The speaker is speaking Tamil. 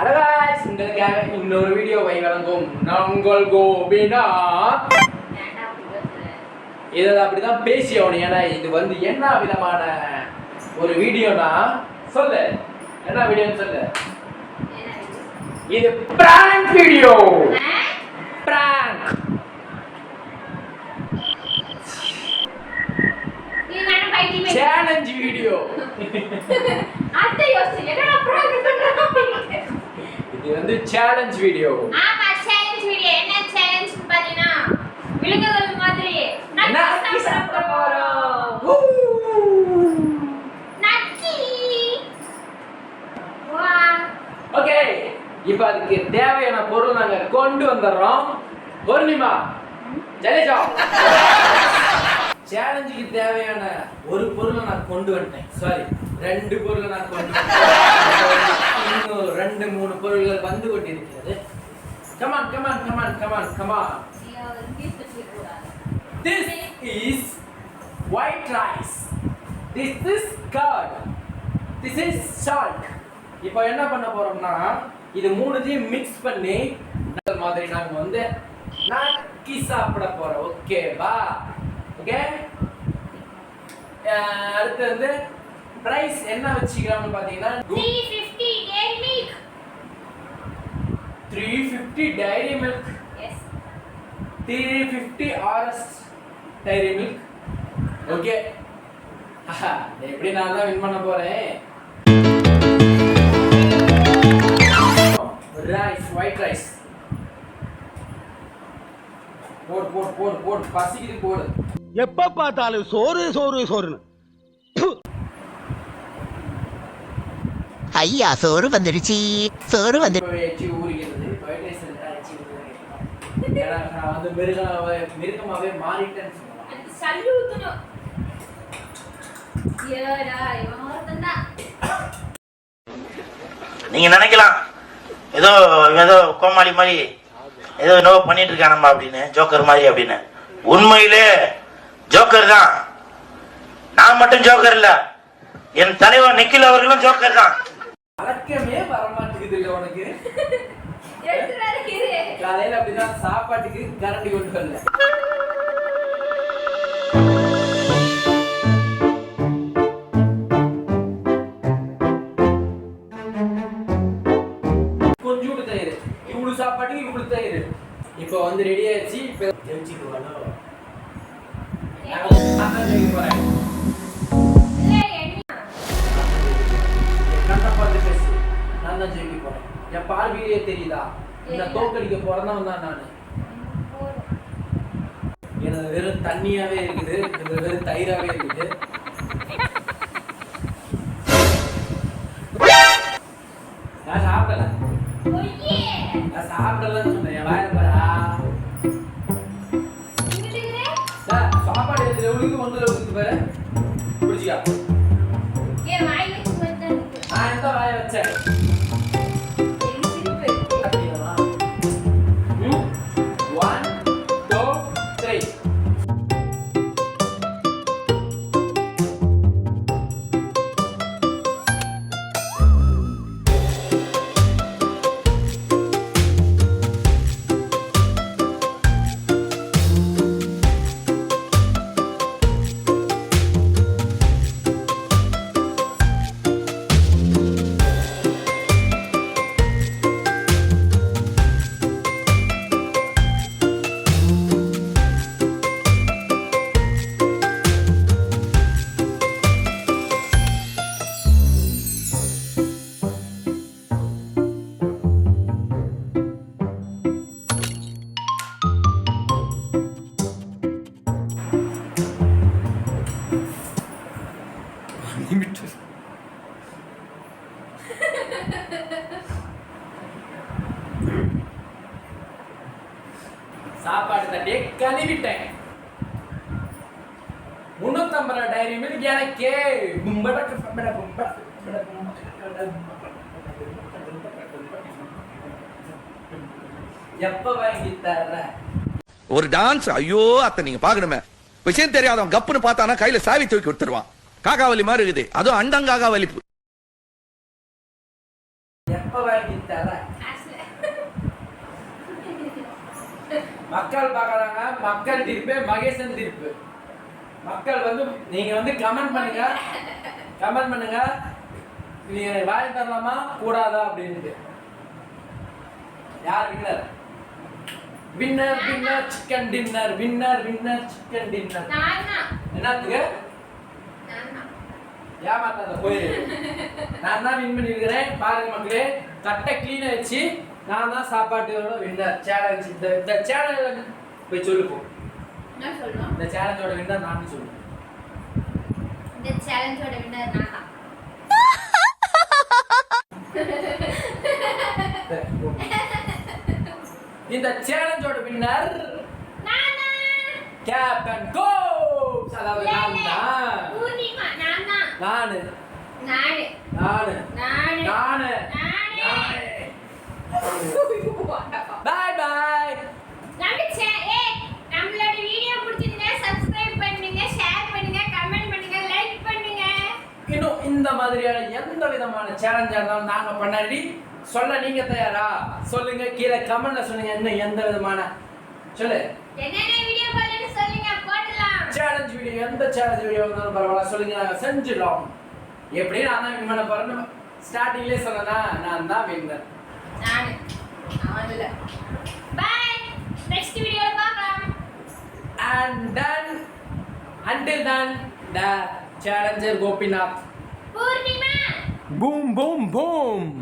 அதர்வைஸ் உங்களுக்காக இன்னொரு வீடியோவை வழங்கும் நாங்கள் கோபினா ஏன்டா அப்படி பேசுற? இதை அப்படிதான் பேசி ஆகணும் ஏன்னா இது வந்து என்ன விதமான ஒரு வீடியோனா சொல்லு என்ன வீடியோன்னு சொல்லு இது? Prank video? Prank. Challenge video அத்தை யோசிச்சு, என்னடா prank பண்றாங்க? இது வந்து சேலஞ்ச் வீடியோ ஆமா, challenge video. என்ன னு பாத்தீங்கன்னா, விலங்குகள் மாதிரி நக்கி சாப்பிட போறோம். நக்கி. வா. ஓகே இப்போ அதுக்கு தேவையான பொருள் நாங்க கொண்டு வந்துடுறோம். பூர்ணிமா ஜலேஜா சேலஞ்சுக்கு தேவையான ஒரு பொருளை நான் கொண்டு வந்துட்டேன். சாரி ரெண்டு பொருளை நான் கொண்டு வந்துட்டேன். இன்னும் ரெண்டு மூணு பொருள்கள் வந்து கொண்டிருக்கிறது come on come on come on come on come on ஐயோ, இங்கிலீஷ் பேசவே கூடாது. This is white rice. This is curd. This is salt. இப்போ என்ன பண்ண போறோம்னா இது மூணுத்தையும் மிக்ஸ் பண்ணி இந்த மாதிரி நாங்க வந்து நக்கி சாப்பிட போறோம் ஓகேவா ஓகே அடுத்து வந்து ப்ரைஸ் என்ன வச்சுக்கலாம்னு பாத்தீங்கன்னா fifty Dairy Milk. Three fifty Rs Dairy Milk okay எப்படி நான் தான் வின் பண்ண போறேன்? ரைஸ் ஒயிட் ரைஸ் போடு போடு போடு போடு. பசிக்குது போடு. எப்ப பார்த்தாலும் சோறு சோறு சோறுன்னு. ஐயா சோறு வந்துடுச்சு. சோறு வந்து இப்போ வச்சு ஊறிக்கிறது ஒயிட் ரைஸ் வச்சு ஊறிக்கிறது ஏன்னா நான் வந்து மிருகமாவே மிருகமாவே மாறிட்டேன்னு சொல்லலாம். அது சல்லு ஊத்தணும். ஐயோடா, இவன் ஒருத்தன்தான். நீங்க நினைக்கலாம். ஏதோ ஏதோ கோமாளி மாதிரி ஏதோ என்னவோ பண்ணிட்டு இருக்கானம்மா அப்படின்னு ஜோக்கர் மாதிரி அப்படின்னு. உண்மையிலே ஜோக்கர் தான். நான் மட்டும் ஜோக்கர் இல்ல. என் தலைவர் நிக்கில் அவர்களும் ஜோக்கர் தான். காலையில அப்படிதான் சாப்பாட்டுக்கு கரண்டி கொண்டு வரல கொஞ்சோண்டு தயிர். இவ்வளவு சாப்பாட்டுக்கு இவ்வளவு தயிர். இப்போ வந்து ரெடி ஆயிடுச்சு. இப்போ ஜெயிச்சுக்குவானோ? நான் தான் ஜெயிக்க போறேன். பேசு. நான் தான் ஜெயிக்க போறேன். என் பார்வையிலேயே தெரியுதா? இந்த தோக்கடிக்க பிறந்தவன் தான் நான். எனது வெறும் தண்ணியாவே இருக்குது இது வெறும் தயிராவே இருக்குது. நான் சாப்பிடல. நான் சாப்பிடலன்னு சொன்னேன் என் வாயில பாரா. சாப்பாடு எடுத்து எவ்வளவுக்கு ஒன்று எவ்வளவுக்கு பாரு பிடிச்சிக்கா சாப்பாடு தட்டியை கழுவிட்டேன் முன்னூத்தம்பது ரூபா டைரி மில்க் எனக்கே. கும்படக்கு பம்பட கும்பட கும்பட கும்பட எப்ப வாங்கி தர்ற ஒரு டான்ஸ் ஐயோ அத்தை நீங்க பாக்கணுமே விஷயம் தெரியாதவன் கப்புன்னு பார்த்தானா கையில சாவி தூக்கி கொடுத்துருவான். காக்காவலி மாதிரி இருக்குது. அதுவும் அண்டங்காகா வலிப்பு. மக்கள் பார்க்கறாங்க. மக்கள் தீர்ப்பு மகேசன் தீர்ப்பு. மக்கள் வந்து நீங்க வந்து கமெண்ட் பண்ணுங்க. கமெண்ட் பண்ணுங்க. நீங்க வாங்கி தரலாமா? கூடாதா? அப்படின்ட்டு. யார் winner winner winner chicken dinner winner winner chicken dinner. என்னத்துக்கு. ஏமாத்தாத போய். நான் தான் வின் பண்ணியிருக்கிறேன். பாருங்க மக்களே தட்டை க்ளீன் வச்சு நான் தான் சாப்பாட்டோட வின்னர் சேலஞ்ச் இந்த இந்த சேனல் போய் சொல்லு போ. என்ன சொல்லணும் இந்த சேலஞ்சோட வின்னர் நான் சொல்லு. இந்த சேலஞ்சோட வின்னர் நான் தான். இந்த சேலஞ்சோட வின்னர். கேப்டன் கோப்ஸ் அதாவது நான். தான். நான். நானு. நானு. நானு. நானு. பாய் பாய். நம்ம சே- ஏய், நம்மளோட வீடியோ பிடிச்சிருந்தா subscribe பண்ணுங்க ஷேர் பண்ணுங்க கமெண்ட் பண்ணுங்க லைக் பண்ணுங்க. இன்னும் இந்த மாதிரியான எந்த விதமான சேலஞ்சா இருந்தாலும் நாங்க பண்ணாடி சொல்ல நீங்க தயாரா? சொல்லுங்க கீழே கமெண்ட்ல சொல்லுங்க இன்னும் எந்த விதமான? சொல்லு. என்னென்ன வீடியோ பண்ணணும்னு சொல்லுங்க போடலாம் சேலஞ்ச் வீடியோ எந்த சேலஞ்ச் வீடியோ இருந்தாலும் பரவாயில்ல. சொல்லுங்க செஞ்சிடலாம் எப்படி நான் தான் வின் பண்ண போறேன்னு ஸ்டார்டிங்லேயே சொன்னேன்னா நான் தான் பை நெக்ஸ்ட் வீடியோல பார்க்கலாம். And then until then the challenger Gopinath Poornima boom boom boom